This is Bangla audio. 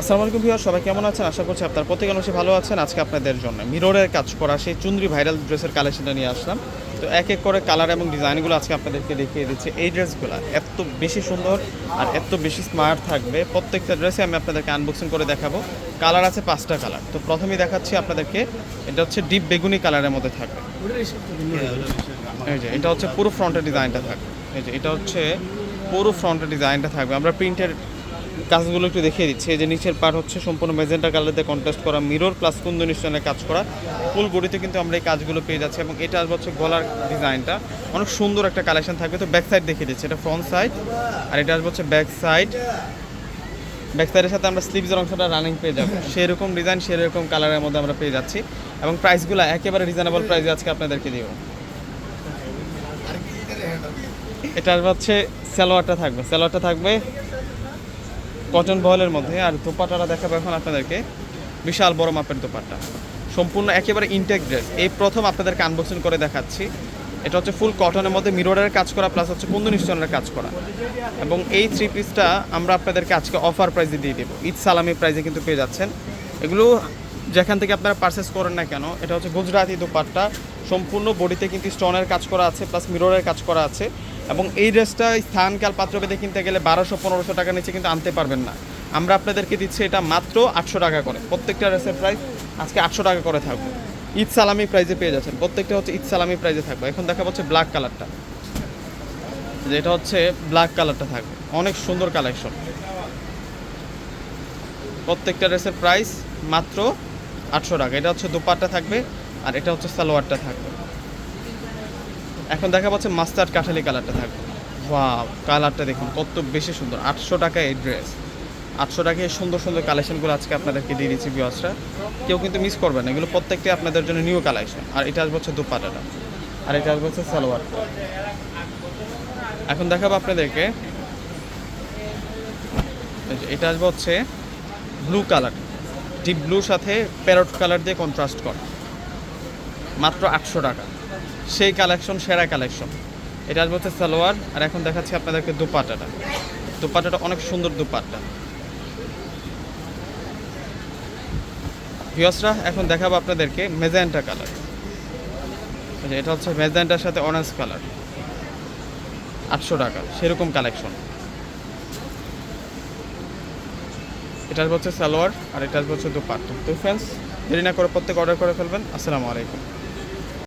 আসসালামু আলাইকুম ভিউয়ার সবাই কেমন আছেন? আশা করছি আপনার প্রত্যেক অংশে ভালো আছেন। আজকে আপনাদের জন্য মিররের কাজ করা সেই চুন্দ্রি ভাইরাল ড্রেসের কালেকশনটা নিয়ে আসলাম। তো এক এক করে কালার এবং ডিজাইনগুলো আজকে আপনাদেরকে দেখিয়ে দিচ্ছি। এই ড্রেসগুলো এত বেশি সুন্দর আর এত বেশি স্মার্ট থাকবে। প্রত্যেকটা ড্রেসে আমি আপনাদেরকে আনবক্সিং করে দেখাবো। কালার আছে পাঁচটা কালার তো প্রথমেই দেখাচ্ছি আপনাদেরকে, এটা হচ্ছে ডিপ বেগুনি কালারের মধ্যে থাকবে। এটা হচ্ছে পুরো ফ্রন্টের ডিজাইনটা থাকবে। এই যে, এটা হচ্ছে পুরো ফ্রন্টের ডিজাইনটা থাকবে। আমরা প্রিন্টের কাজগুলো একটু দেখিয়ে দিচ্ছি। যে নিচের পার হচ্ছে সম্পূর্ণ মেজেন্টা কালার দিয়ে কন্ট্রাস্ট করা মিরর প্লাস কুন্দন স্টোনের কাজ করা। ফুল বডিতে কিন্তু আমরা এই কাজগুলো পেয়ে যাচ্ছি এবং এটা আসবে হচ্ছে গলার ডিজাইনটা অনেক সুন্দর একটা কালেকশন থাকবে। তো ব্যাক সাইড দেখিয়ে দিচ্ছি। এটা ফ্রন্ট সাইড আর এটা আসবে হচ্ছে ব্যাক সাইড ব্যাক সাইডের সাথে আমরা স্লিভসের অংশটা রানিং পেয়ে যাব। সেরকম ডিজাইন সেরকম কালারের মধ্যে আমরা পেয়ে যাচ্ছি। এবং প্রাইসগুলো একেবারে রিজনেবল প্রাইসে আজকে আপনাদেরকে দিব। এটা হচ্ছে সালোয়ারটা থাকবে। সালোয়ারটা থাকবে কটন বহলের মধ্যে আর দোপাটাটা দেখাবো এখন আপনাদেরকে। বিশাল বড় মাপের দোপাট্টা। সম্পূর্ণ একেবারে ইনটেক ড্রেস এই প্রথম আপনাদেরকে আনবক্সিং করে দেখাচ্ছি। এটা হচ্ছে ফুল কটনের মধ্যে মিররের কাজ করা প্লাস হচ্ছে কুন্দন স্টোনের কাজ করা। এবং এই থ্রি পিসটা আমরা আপনাদেরকে আজকে অফার প্রাইজে দিয়ে দেবো। ঈদ সালামি প্রাইজে কিন্তু পেয়ে যাচ্ছেন। এগুলো যেখান থেকে আপনারা পারচেস করেন না কেন, এটা হচ্ছে গুজরাটি দোপাট্টা। সম্পূর্ণ বডিতে কিন্তু স্টোনের কাজ করা আছে প্লাস মিররের কাজ করা আছে। এবং এই ড্রেসটা স্থানকাল পাত্রভেদে কিনতে গেলে বারোশো, পনেরোশো টাকা নিচে কিন্তু আনতে পারবেন না। আমরা আপনাদেরকে দিচ্ছি এটা মাত্র আটশো টাকা করে। প্রত্যেকটা ড্রেসের প্রাইস আজকে আটশো টাকা করে থাকবে। ঈদ সালামি প্রাইজে পেয়ে যাচ্ছেন। প্রত্যেকটা হচ্ছে ঈদ সালামি প্রাইজে থাকবে। এখন দেখা হচ্ছে ব্ল্যাক কালারটা যেটা হচ্ছে ব্ল্যাক কালারটা থাকবে। অনেক সুন্দর কালেকশন প্রত্যেকটা ড্রেসের প্রাইস মাত্র আটশো টাকা। এটা হচ্ছে দোপাট্টা থাকবে আর এটা হচ্ছে সালোয়ারটা থাকবে। এখন দেখা পাচ্ছে মাস্টার্ড কাঠালি কালারটা থাকবে। ওয়াও কালারটা দেখুন, কত বেশি সুন্দর। আটশো টাকা এই ড্রেস আটশো টাকায় সুন্দর সুন্দর কালেকশনগুলো আজকে আপনাদেরকে দিয়ে দিচ্ছি ভিউয়ার্সরা কেউ কিন্তু মিস করবেন না, এগুলো প্রত্যেকটি আপনাদের জন্য নিউ কালেকশন আর এটা আসবে হচ্ছে দুপাটাটা। আর এটা আসবে হচ্ছে সালোয়ার। এখন দেখাবো আপনাদেরকে। এটা আসবে হচ্ছে ব্লু কালার ডিপ ব্লুর সাথে প্যারট কালার দিয়ে কন্ট্রাস্ট করা। মাত্র আটশো টাকা। সেই কালেকশন, সেরা কালেকশন। এটা আসবে হচ্ছে সালোয়ার, আর এখন দেখাচ্ছি আপনাদেরকে দুপাটাটা দুপাটাটা অনেক সুন্দর দুপাট্টা। ভিওসরা এখন দেখাবো আপনাদেরকে মেজেন্টা কালার। এটা হচ্ছে মেজেন্টার সাথে অরেঞ্জ কালার। আটশো টাকা, সেরকম কালেকশন। এটা হচ্ছে সালোয়ার, আর এটা হচ্ছে দুপাট্টা। তো ফ্রেন্ডস দেরি না করে প্রত্যেক অর্ডার করে ফেলবেন। আসসালামু আলাইকুম।